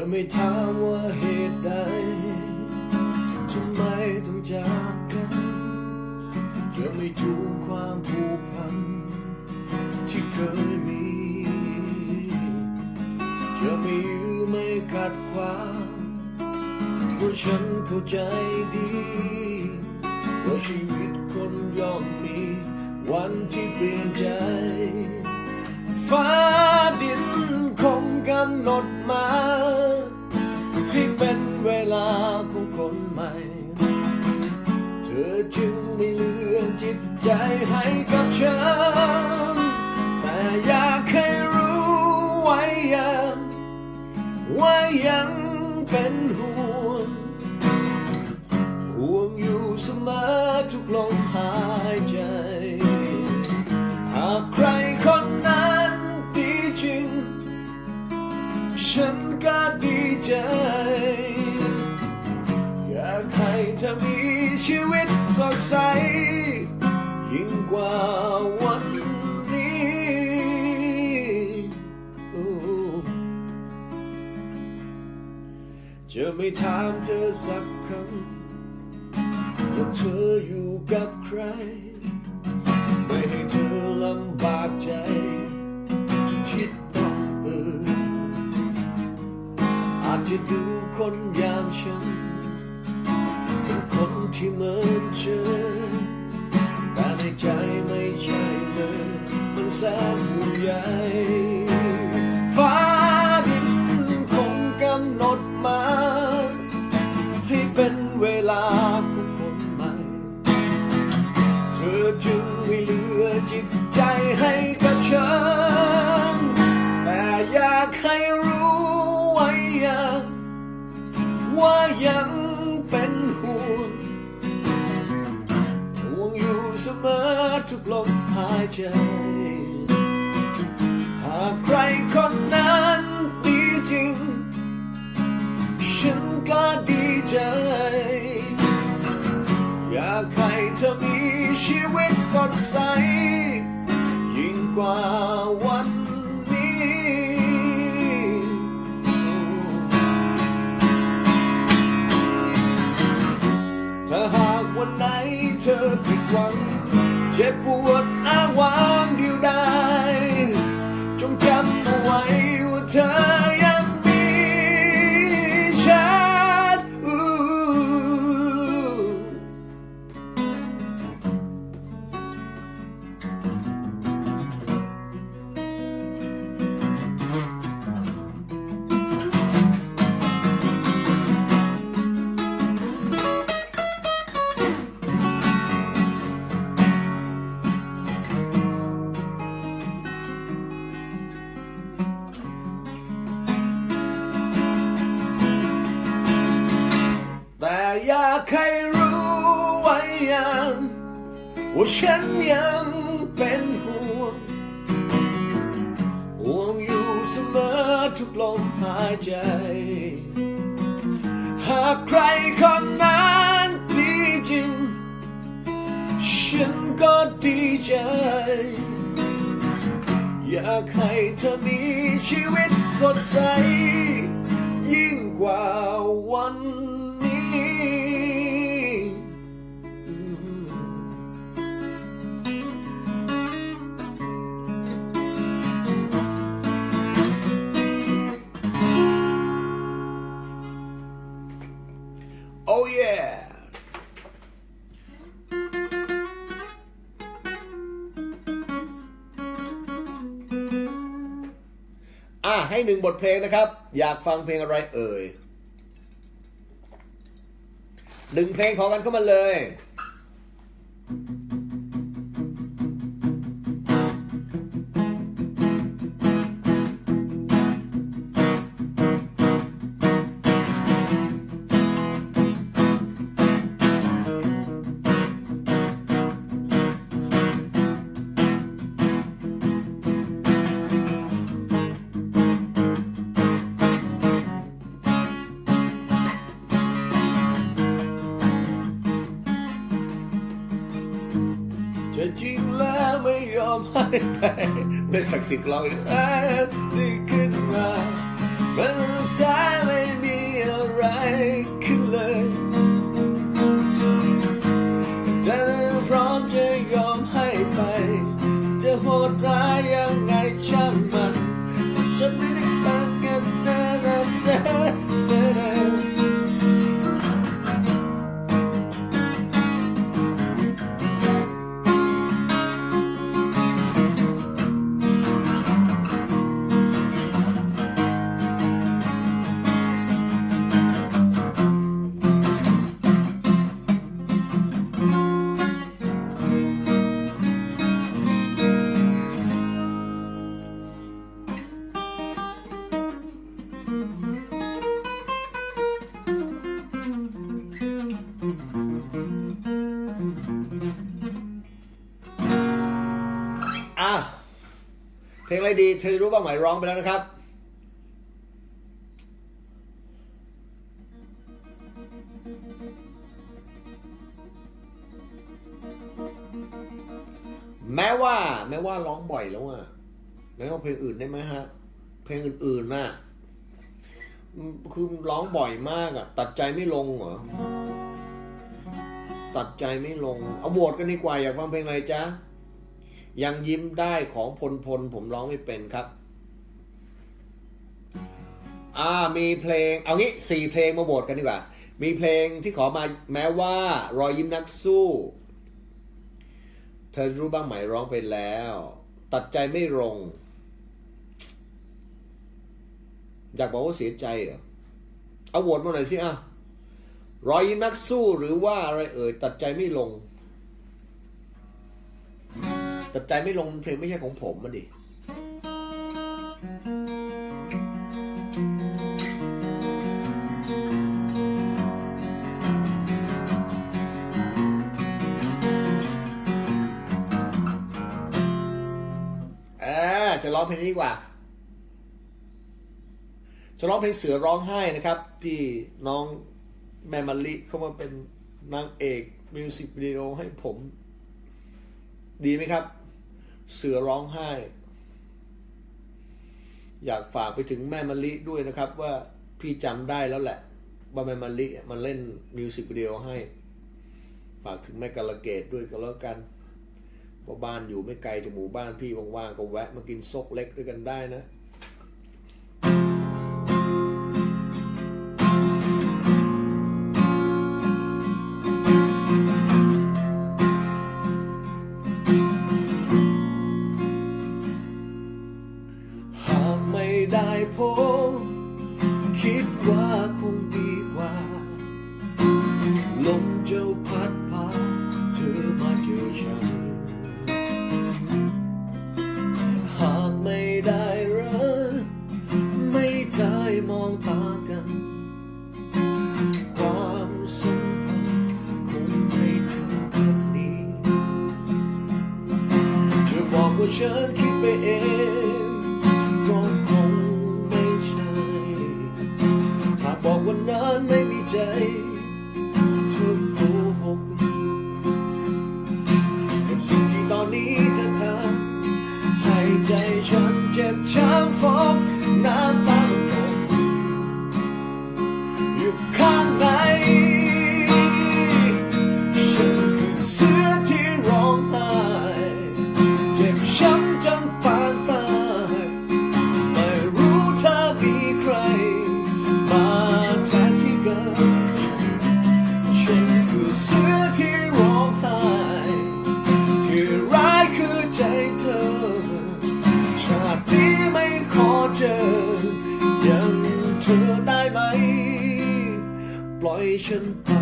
จะไม่ถามว่าเหตุใดทำไมต้องจากกัน จะไม่จูงความผูกพัน ที่เคยมี จะไม่ยื้อไม่ขัดขวางเพราะฉันเข้าใจดีว่าชีวิตคนย่อมมี วันที่เปลี่ยนใจ ฟ้าดินคงกำหนดมา ให้เป็นเวลาของคนใหม่ เธอจึงไม่เลือจิตใจให้กับฉัน ให้เธอมีชีวิตสดใส ยิ่งกว่าวันนี้จะไม่ถามเธอสักคำว่าเธออยู่กับใคร ไม่ให้เธอลำบากใจคิดต้องเอออาจจะดูคนอย่างฉัน คนที่เหมือนเธอแต่ในใจไม่ใช่เลยมันแสนห่วงใยฟ้าดินคงกำหนดมา ให้เป็นเวลาายใจ หากใครคนนั้นดีจริง ฉันก็ดีใจ อยากให้เธอมีชีวิตสดใส ยิ่งกว่าวันนี้ถ้าหากวันไหนเธอผิดหวัง เจ็บปวดอ้างว้างเดียวดายจงจำเอาไว้ว่าเธอ ให้รู้ไว้ยังว่าฉันยังเป็นห่วงห่วงอยู่เสมอทุกลมหายใจ หากใครคนนั้นดีจริง ฉันก็ดีใจ อยากให้เธอมีชีวิตสดใส ยิ่งกว่าวัน ให้หนึ่งบทเพลงนะครับ อยากฟังเพลงอะไรเอ่ยหนึ่งเพลงขอกันเข้ามาเลย จะจริงแล้วไม่ยอมให้ไปไม่ศักดิ์สิทธิ์ลองอีกแล้วนี่ขึ้นมามันใจ งอะไรดีเธอรู้บ้างไหมร้องไปแล้วนะครับ แม้ว่า แม้ว่าร้องบ่อยแล้วอะแม้ว่าเพลงอื่นได้ไหมฮะ เพลงอื่นๆน่ะคือร้องบ่อยมากอะตัดใจไม่ลงเหรอตัดใจไม่ลง เอาโหวตกันดีกว่าอยากฟังเพลงอะไรจ๊ะ ยังยิ้มได้ของพลพลผมร้องไม่เป็นครับ อ่ามีเพลง เอางี้สี่เพลงมาโหวตกันดีกว่า มีเพลงที่ขอมาแม้ว่ารอยยิ้มนักสู้ เธอรู้บ้างไหมร้องไปแล้ว ตัดใจไม่ลง อยากบอกว่าเสียใจเหรอเอาโหวตมาหน่อยสิอะรอยยิ้มนักสู้หรือว่าอะไรเอ่ยตัดใจไม่ลง ตัดใจไม่ลงเพลงไม่ใช่ของผมมันดิเออจะร้องเพลงนี้ดีกว่า จะร้องเพลงเสือร้องไห้นะครับ ที่น้องแมมมาลิเข้ามาเป็นนางเอกมิวสิกวิดีโอให้ผม ดีไหมครับ เสือร้องไห้ อยากฝากไปถึงแม่มะลิด้วยนะครับว่าพี่จำได้แล้วแหละว่าแม่มะลิมันเล่นมิวสิกวิดีโอให้ ฝากถึงแม่กาลเกตด้วยก็แล้วกันเพราะบ้านอยู่ไม่ไกลจากหมู่บ้านพี่ว่างๆก็แวะมากินซกเล็กด้วยกันได้นะ เจ็บช้ ล่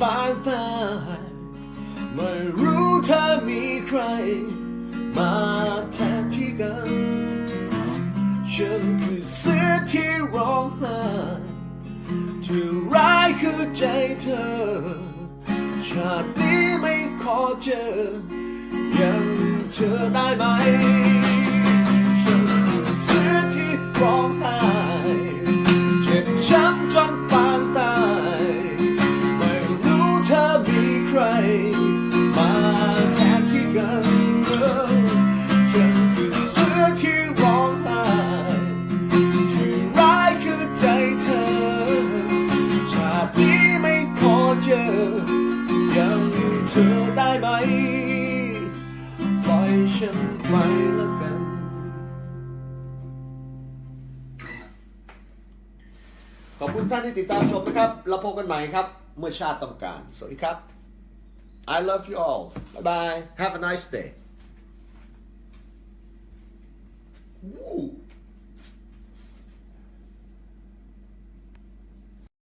ปางตายไม่รู้เธอมีใคร มาแทนที่กัน ฉันคือเสื้อที่ร้องไห้ที่ร้ายคือใจเธอ ชาตินี้ไม่ขอเจอ ยังเธอได้ไหม ฉันไปแล้วกัน ขอบคุณท่านที่ติดตามชมนะครับ เราพบกันใหม่ครับ เมื่อชาติต้องการ สวัสดีครับ I love you all bye bye have a nice day Woo.